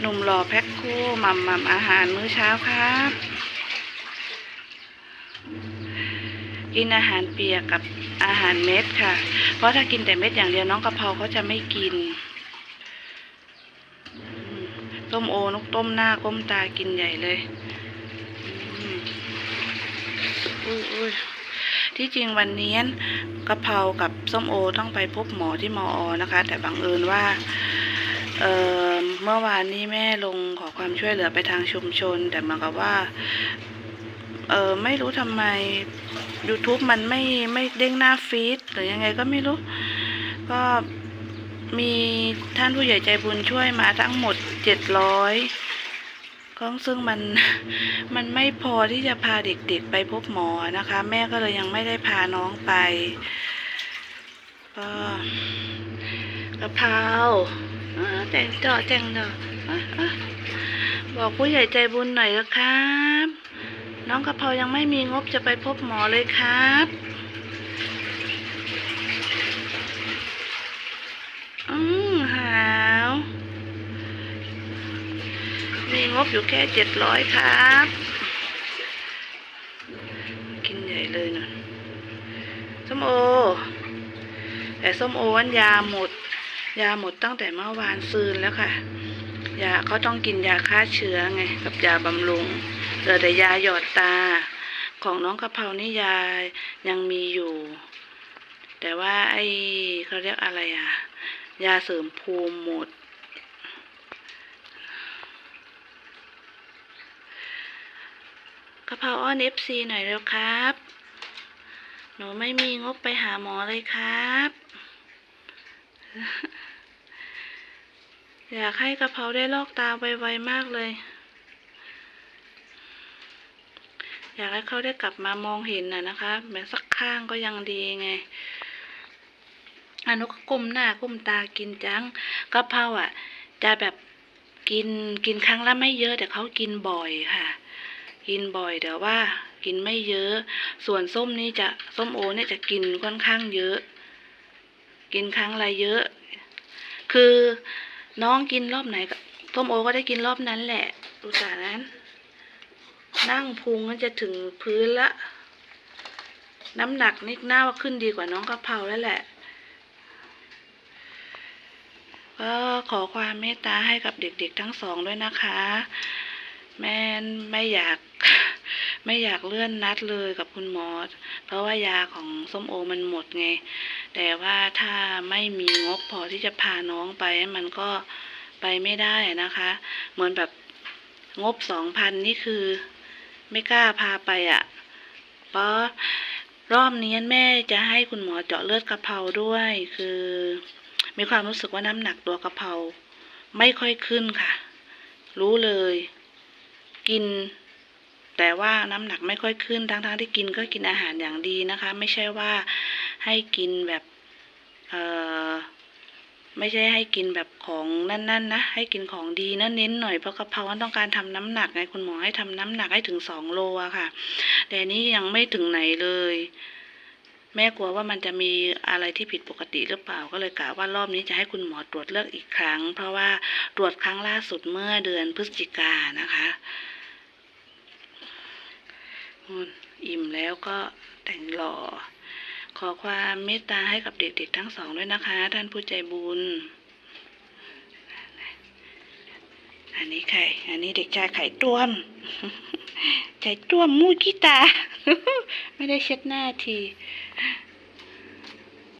หนุ่มหล่อแพ็คคู่ม่ำหม่ำอาหารมื้อเช้าครับ กินอาหารเปียกกับอาหารเม็ดค่ะ เพราะถ้ากินแต่เม็ดอย่างเดียวน้องกะเพราเขาจะไม่กินต้มโอนกต้มหน้าก้มตากินใหญ่เลยอุ้ยอุ้ยที่จริงวันนี้กะเพรากับส้มโอต้องไปพบหมอที่มอนะคะ แต่บังเอิญว่า เอ่อ เมื่อวานนี้แม่ลงขอความช่วยเหลือไปทางชุมชน แต่เหมือนกับว่า เออไม่รู้ทำไม YouTube มันไม่ไม่เด้งหน้าฟีดหรือยังไงก็ไม่รู้ ก็มีท่านผู้ใหญ่ใจบุญช่วยมาทั้งหมดเจ็ดร้อยก็ซึ่งมันมันไม่พอที่จะพาเด็กๆไปพบหมอนะคะ แม่ก็เลยยังไม่ได้พาน้องไป ก็กะเพรา แต่งเจาะแต่งเจาะบอกผู้ใหญ่ใจบุญหน่อยนะครับ น้องกะเพรายังไม่มีงบจะไปพบหมอเลยครับอืมหาว มีงบอยู่แค่เจ็ดร้อยครับ กินใหญ่เลยนะส้มโอ แต่ส้มโอวันยาหมด ยาหมดตั้งแต่เมื่อวานซืนแล้วค่ะ ยาเขาต้องกินยาฆ่าเชื้อไง กับยาบำรุงเหลือแต่ยาหยอดตา ของน้องกะเพรานี่ยายังมีอยู่ แต่ว่าไอเขาเรียกอะไรอะยาเสริมภูมิหมดกะเพราอ้อนเอฟซีหน่อยเร็วครับ หนูไม่มีงบไปหาหมอเลยครับ อยากให้กระเพราได้ลอกตาไวๆมากเลย อยากให้เขาได้กลับมามองเห็นน่ะนะคะแม้สักข้างก็ยังดีไงอนนก็ก้มหน้าก้มตากินจังกระเพราอะ จะแบบกินกินครั้งละไม่เยอะ แต่เขากินบ่อยค่ะ กินบ่อยแต่ว่า กินไม่เยอะ ส่วนส้มนี่จะส้มโอเนี่ยจะกินค่อนข้างเยอะ กินครั้งละเยอะ คือน้องกินรอบไหนก็ส้มโอก็ได้กินรอบนั้นแหละดูจากนั้น นั่งพุงมันจะถึงพื้นละ น้ำหนักนี่น่าว่าขึ้นดีกว่าน้องกะเพราแล้วแหละก็ขอความเมตตาให้กับเด็กๆทั้งสองด้วยนะคะ แม่ไม่อยาก ไม่อยากเลื่อนนัดเลยกับคุณหมอ เพราะว่ายาของส้มโอมันหมดไง แต่ว่าถ้าไม่มีงบพอที่จะพาน้องไปมันก็ไปไม่ได้นะคะ เหมือนแบบงบสองพันนี่คือ ไม่กล้าพาไปอะ่ะ เพราะรอบนี้แม่จะให้คุณหมอเจาะเลือดกระเพราด้วย คือ มีความรู้สึกว่าน้ำหนักตัวกระเพราไม่ค่อยขึ้นค่ะ รู้เลย กิน แต่ว่าน้ำหนักไม่ค่อยขึ้นทั้งๆที่กินก็กินอาหารอย่างดีนะคะ ไม่ใช่ว่าให้กินแบบเอ่อไม่ใช่ให้กินแบบของนั่นๆนะให้กินของดีนะเน้นหน่อยเพราะกะเพราต้องการทำน้ำหนักไงคุณหมอให้ทำน้ำหนักให้ถึงสองโลอะค่ะ แต่นี้ยังไม่ถึงไหนเลย แม่กลัวว่ามันจะมีอะไรที่ผิดปกติหรือเปล่าก็เลยกะว่ารอบนี้จะให้คุณหมอตรวจเลือดอีกครั้ง เพราะว่าตรวจครั้งล่าสุดเมื่อเดือนพฤศจิกานะคะ อิ่มแล้วก็แต่งหล่อ ขอความเมตตาให้กับเด็กๆทั้งสองด้วยนะคะ ท่านผู้ใจบุญ อันนี้ไข่ อันนี้เด็กชายไข่ต้วม ไข่ต้วมมูกิตา ไม่ได้เช็ดหน้าที